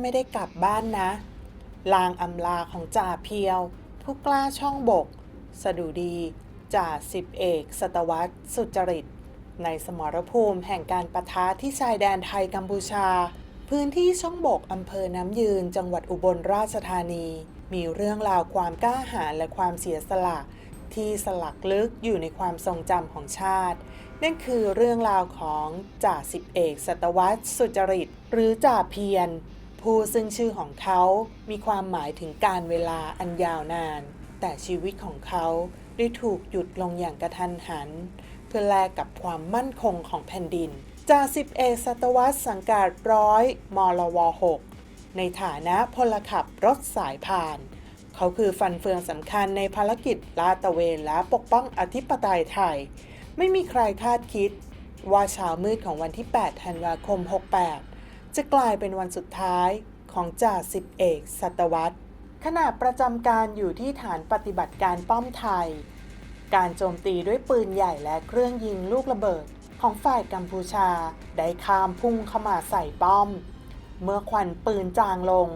ไม่ได้กลับบ้านนะ ลางอำลาของจ่าเพียว ผู้กล้าช่องบก สดุดีจ่าสิบเอกสตวัตสุจริต ในสมรภูมิแห่งการประทะที่ชายแดนไทยกัมพูชา พื้นที่ช่องบกอำเภอน้ำยืนจังหวัดอุบลราชธานี มีเรื่องราวความกล้าหาญและความเสียสละที่สลักลึกอยู่ในความทรงจำของชาติ นั่นคือเรื่องราวของจ่าสิบเอก สตวัตสุจริต หรือจ่าเพียร ผู้ซึ่งชื่อของเขามีความหมายถึงการเวลาอันยาวนาน แต่ชีวิตของเขาได้ถูกหยุดลงอย่างกระทันหัน เพื่อแลกกับความมั่นคงของแผ่นดินจ่าสิบเอกสัตวัตสังกัดร้อยมลว6ในฐานะพลขับรถสายผ่าน เขาคือฟันเฟืองสำคัญในภารกิจลาดตระเวนและปกป้องอธิปไตยไทย ไม่มีใครคาดคิดว่าเช้ามืดของวันที่ 8 ธันวาคม 68 จะกลายเป็นวันสุดท้ายของจ่าสิบเอกสัตวัตขณะประจำการอยู่ที่ฐานปฏิบัติการป้อมไทย การโจมตีด้วยปืนใหญ่และเครื่องยิงลูกระเบิดของฝ่ายกัมพูชา ได้ข้ามพุ่งเข้ามาใส่ป้อม เมื่อควันปืนจางลง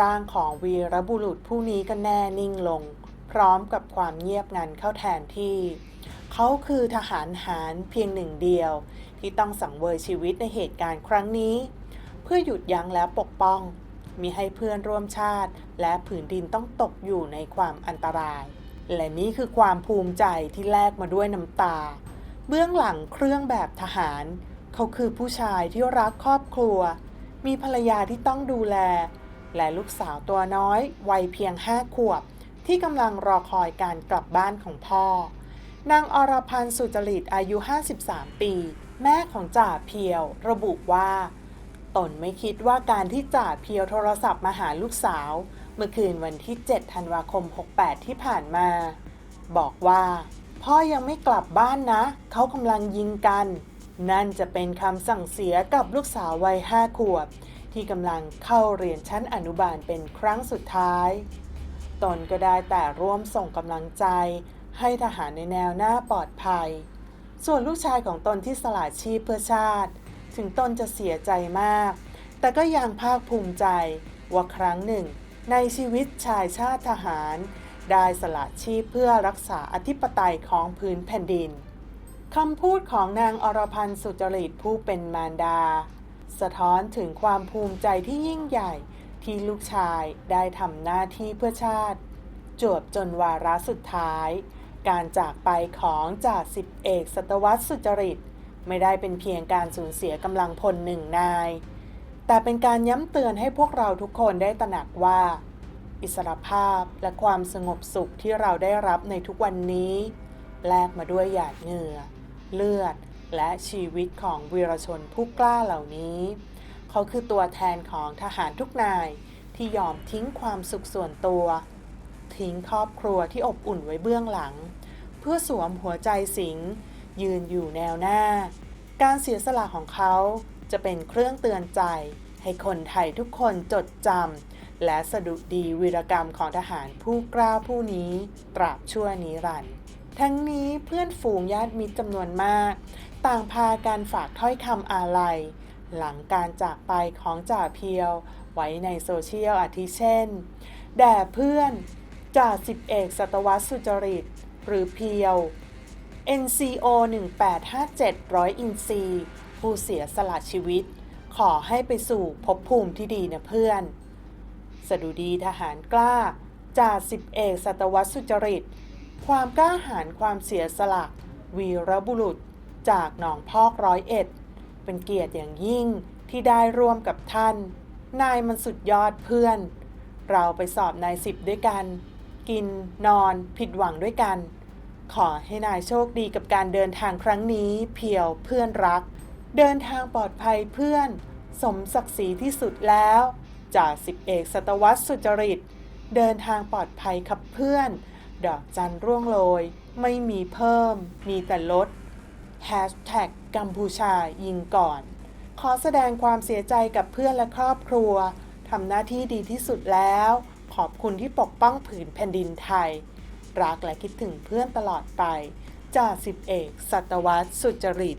ร่างของวีรบุรุษผู้นี้ก็แน่นิ่งลง พร้อมกับความเงียบงันเข้าแทนที่ เขาคือทหารหารเพียงหนึ่งเดียว ที่ต้องสังเวยชีวิตในเหตุการณ์ครั้งนี้ พื่อหยุดยั้งและปกป้อง มีให้เพื่อนร่วมชาติ และผืนดินต้องตกอยู่ในความอันตราย และนี่คือความภูมิใจที่แลกมาด้วยน้ำตา เบื้องหลังเครื่องแบบทหาร เขาคือผู้ชายที่รักครอบครัว มีภรรยาที่ต้องดูแล และลูกสาวตัวน้อย วัยเพียงห้าขวบ ที่กำลังรอคอยการกลับบ้านของพ่อ นางอรพันธ์สุจริตอายุ 53 ปี แม่ของจ่าเพียว ระบุว่า ตนไม่คิดว่าการที่จ่าเพียวโทรศัพท์มาหาลูกสาว เมื่อคืนวันที่ 7 ธันวาคม 68 ที่ผ่านมา บอกว่า พ่อยังไม่กลับบ้านนะ เขากำลังยิงกัน นั่นจะเป็นคำสั่งเสียกับลูกสาววัยห้าขวบ ที่กำลังเข้าเรียนชั้นอนุบาลเป็นครั้งสุดท้าย ตนก็ได้แต่ร่วมส่งกำลังใจ ให้ทหารในแนวหน้าปลอดภัย ส่วนลูกชายของตนที่สละชีพเพื่อชาติ ถึงตนจะเสียใจมาก แต่ก็ยังภาคภูมิใจว่าครั้งหนึ่ง ในชีวิตชายชาติทหาร ได้สละชีพเพื่อรักษาอธิปไตยของพื้นแผ่นดินคำพูดของนางอรพันธ์สุจริตผู้เป็นมารดา สะท้อนถึงความภูมิใจที่ยิ่งใหญ่ที่ลูกชายได้ทำหน้าที่เพื่อชาติ จวบจนวาระสุดท้าย การจากไปของจ่าสิบเอก สตวัตสุจริต ไม่ได้เป็นเพียงการสูญเสียกำลังพลหนึ่งนาย แต่เป็นการย้ำเตือนให้พวกเราทุกคนได้ตระหนักว่า อิสรภาพและความสงบสุขที่เราได้รับในทุกวันนี้แลกมาด้วยหยาดเหงื่อ เลือด และชีวิตของวีรชนผู้กล้าเหล่านี้ เขาคือตัวแทนของทหารทุกนายที่ยอมทิ้งความสุขส่วนตัว ทิ้งครอบครัวที่อบอุ่นไว้เบื้องหลัง เพื่อสวมหัวใจสิงห์ ยืนอยู่แนวหน้า การเสียสละของเขาจะเป็นเครื่องเตือนใจ ให้คนไทยทุกคนจดจำและสะดุดีวีรกรรมของทหารผู้กล้าผู้นี้ ตราบชั่วนิรันดร์ทั้งนี้เพื่อนฝูงญาติมิตรจำนวนมาก ต่างพากันฝากถ้อยคำอาลัย หลังการจากไปของจ่าเพียว ไว้ในโซเชียลอาทิเช่น แด่เพื่อนจ่าสิบเอกสัตวัตสุจริต หรือเพียว NCO 1857ร้อยอินซีผู้เสียสละชีวิต ขอให้ไปสู่ภพภูมิที่ดีนะเพื่อน สดุดีทหารกล้าจ่าสิบเอกสัตวัสุจริต ความกล้าหาญความเสียสละ วีรบุรุษจากหนองพอกร้อยเอ็ด เป็นเกียรติอย่างยิ่งที่ได้ร่วมกับท่าน นายมันสุดยอดเพื่อน เราไปสอบนายสิบด้วยกัน กินนอนผิดหวังด้วยกัน ขอให้นายโชคดีกับการเดินทางครั้งนี้เพียวเพื่อนรัก เดินทางปลอดภัยเพื่อน สมศักดิ์ศรีที่สุดแล้วจ่าสิบเอกสตวัตสุจริต เดินทางปลอดภัยครับเพื่อน ดอกจันร่วงโรย ไม่มีเพิ่ม มีแต่ลด Hashtag กัมพูชายิงก่อน ขอแสดงความเสียใจกับเพื่อนและครอบครัวทำหน้าที่ดีที่สุดแล้ว ขอบคุณที่ปกป้องผืนแผ่นดินไทย รักและคิดถึงเพื่อนตลอดไปจ่าสิบเอก สัตวัตสุจริต